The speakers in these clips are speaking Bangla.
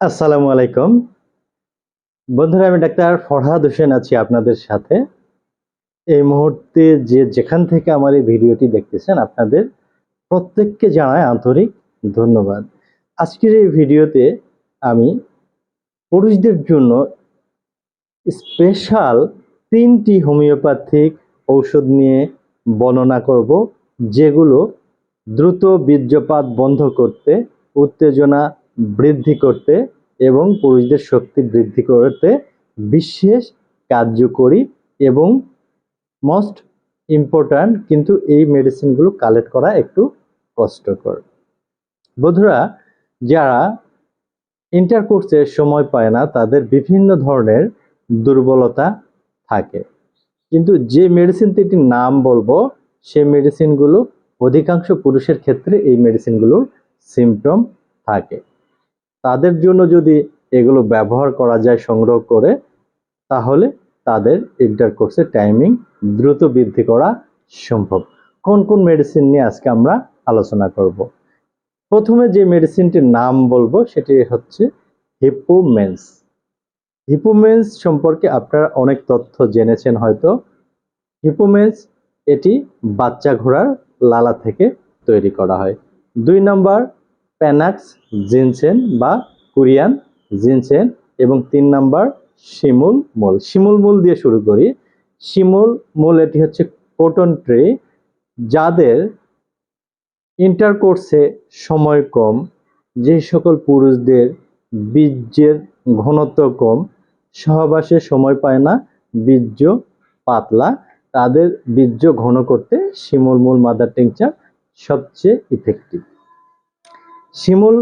আসসালামু আলাইকুম। বন্ধুরা, আমি ডাক্তার ফরহাদ হোসেন আছি আপনাদের সাথে। এই মুহূর্তে যে যেখান থেকে আমার এই ভিডিওটি দেখতেছেন, আপনাদের প্রত্যেককে জানায় আন্তরিক ধন্যবাদ। আজকের এই ভিডিওতে আমি পুরুষদের জন্য স্পেশাল তিনটি হোমিওপ্যাথিক ঔষধ নিয়ে বর্ণনা করব, যেগুলো দ্রুত বীর্যপাত বন্ধ করতে উত্তেজনা বৃদ্ধি করতে এবং পুরুষদের শক্তি বৃদ্ধি করতে বিশেষ কার্যকরী এবং মোস্ট ইম্পর্ট্যান্ট কিন্তু এই মেডিসিনগুলো কালেক্ট করা একটু কষ্টকর। বন্ধুরা, যারা ইন্টারকোর্সের সময় পায় না, তাদের বিভিন্ন ধরনের দুর্বলতা থাকে। কিন্তু যে মেডিসিন তিনটির নাম বলব সেই মেডিসিনগুলো অধিকাংশ পুরুষের ক্ষেত্রে এই মেডিসিনগুলোর সিমটম থাকে। তাদের জন্য যদি এগুলো ব্যবহার করা যায়, সংগ্রহ করে, তাহলে তাদের ইন্টারকোর্সের টাইমিং দ্রুত বৃদ্ধি করা সম্ভব। কোন কোন মেডিসিন নিয়ে আজকে আমরা আলোচনা করব? প্রথমে যে মেডিসিনটির নাম বলব, সেটি হচ্ছে হিপোমেন্স হিপোমেন্স সম্পর্কে আপনারা অনেক তথ্য জেনেছেন হয়তো। হিপোমেন্স এটি বাচ্চা ঘোড়ার লালা থেকে তৈরি করা হয়। দুই নম্বর প্যানাক্স জিনসেন বা কোরিয়ান জিনসেন এবং তিন নাম্বার শিমুল মূল। শিমুল মূল দিয়ে শুরু করি। শিমুল মূল এটি হচ্ছে কটন ট্রি, যাদের ইন্টারকোর্সে সময় কম, যে সকল পুরুষদের বীর্যের ঘনত্ব কম, সহবাসে সময় পায় না, বীর্য পাতলা, তাদের বীর্য ঘন করতে শিমুল মূল মাদার টিংচার সবচেয়ে ইফেক্টিভ শিমুল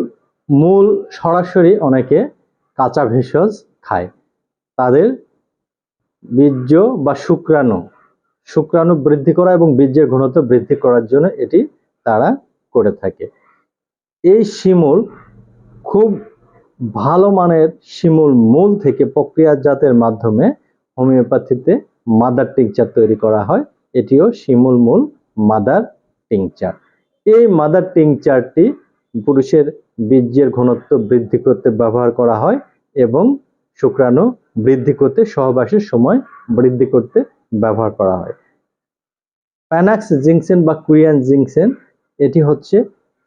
মূল সরাসরি অনেকে কাঁচা ভেষজ খায়। তাদের বীর্য বা শুক্রাণু শুক্রাণু বৃদ্ধি করা এবং বীর্যের ঘনত্ব বৃদ্ধি করার জন্য এটি তারা করে থাকে। এই শিমুল খুব ভালো মানের শিমুল মূল থেকে প্রক্রিয়াজাতের মাধ্যমে হোমিওপ্যাথিতে মাদার টিংচার তৈরি করা হয়। এটিও শিমুল মূল মাদার টিংচার। এই মাদার টিংচারটি পুরুষের বীর্যের ঘনত্ব বৃদ্ধি করতে ব্যবহার করা হয় এবং শুক্রাণু বৃদ্ধি করতে সহবাসের সময় বৃদ্ধি করতে ব্যবহার করা হয়। প্যানাক্স জিংসেন বা কুরিয়ান জিংসেন, এটি হচ্ছে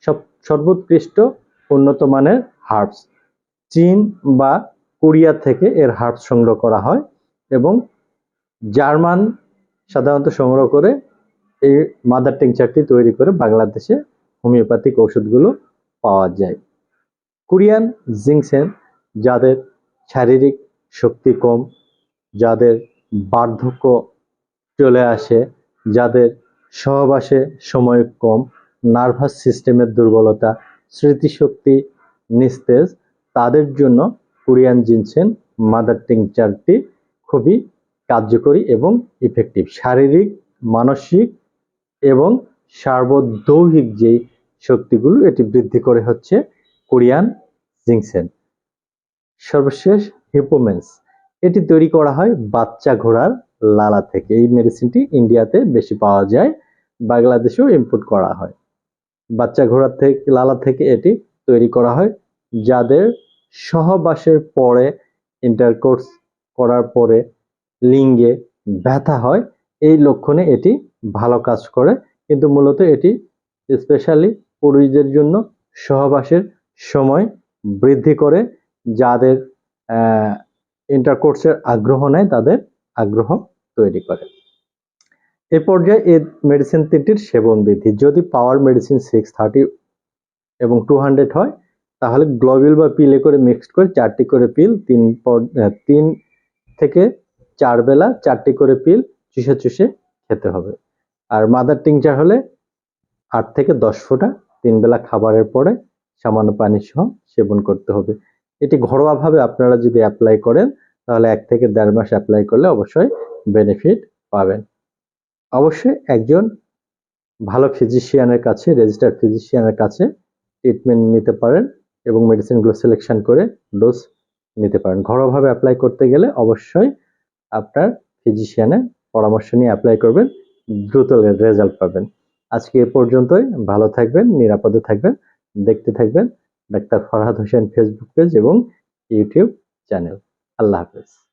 সব সর্বোৎকৃষ্ট উন্নত মানের হার্বস। চীন বা কোরিয়া থেকে এর হার্বস সংগ্রহ করা হয় এবং জার্মান সাধারণত সংগ্রহ করে এই মাদার টিংচারটি তৈরি করে বাংলাদেশে হোমিওপ্যাথিক ওষুধগুলো পাওয়া যায়। কোরিয়ান জিংসেন যাদের শারীরিক শক্তি কম, যাদের বার্ধক্য চলে আসে, যাদের সহবাসে সময় কম, নার্ভাস সিস্টেমের দুর্বলতা, স্মৃতিশক্তি নিস্তেজ, তাদের জন্য কোরিয়ান জিনসেন মাদার টিংচারটি খুবই কার্যকরী এবং ইফেক্টিভ শারীরিক, মানসিক এবং সার্বদৌহিক যেই শক্তিগুলো এটি বৃদ্ধি করে হচ্ছে কোরিয়ান জিংসেন। সর্বশেষ হিপোমেন্স, এটি তৈরি করা হয় বাচ্চা ঘোড়ার লালা থেকে। এই মেডিসিনটি ইন্ডিয়াতে বেশি পাওয়া যায়, বাংলাদেশেও ইম্পোর্ট করা হয়। বাচ্চা ঘোড়ার থেকে লালা থেকে এটি তৈরি করা হয়, যাদের সহবাসের পরে ইন্টারকোর্স করার পরে লিঙ্গে ব্যথা হয়। এই লক্ষণে এটি ভালো কাজ করে, কিন্তু মূলত এটি স্পেশালি পুরুষদের জন্য সহবাসের সময় বৃদ্ধি করে, যাদের ইন্টারকোর্সের আগ্রহ নেয় তাদের আগ্রহ তৈরি করে। এ পর্যায়ে এই মেডিসিন তিনটির সেবন বৃদ্ধি। যদি পাওয়ার মেডিসিন সিক্স থার্টি এবং টু হান্ড্রেড হয়, তাহলে গ্লোবিল বা পিলে করে মিক্সড করে চারটি করে পিল তিন তিন থেকে চার বেলা চারটি করে পিল চুষে চুষে খেতে হবে। আর মাদার টিংচার হলে আট থেকে দশ ফোঁটা তিন বেলা খাবারের পরে সামান্য পানি সহ সেবন করতে হবে। এটি ঘরোয়াভাবে আপনারা যদি অ্যাপ্লাই করেন, তাহলে এক থেকে দেড় মাস অ্যাপ্লাই করলে অবশ্যই বেনিফিট পাবেন। অবশ্যই একজন ভালো ফিজিশিয়ানের কাছে রেজিস্টার্ড ফিজিশিয়ানের কাছে ট্রিটমেন্ট নিতে পারেন এবং মেডিসিনগুলো সিলেকশন করে ডোজ নিতে পারেন। ঘরোয়াভাবে অ্যাপ্লাই করতে গেলে অবশ্যই আপনার ফিজিশিয়ানের পরামর্শ নিয়ে অ্যাপ্লাই করবেন, দ্রুত রেজাল্ট পাবেন। আজকে এ পর্যন্তই। ভালো থাকবেন, নিরাপদে থাকবেন, দেখতে থাকবেন। Doctor Farhad Hossain Facebook page এবং ইউটিউব চ্যানেল। আল্লাহ হাফেজ।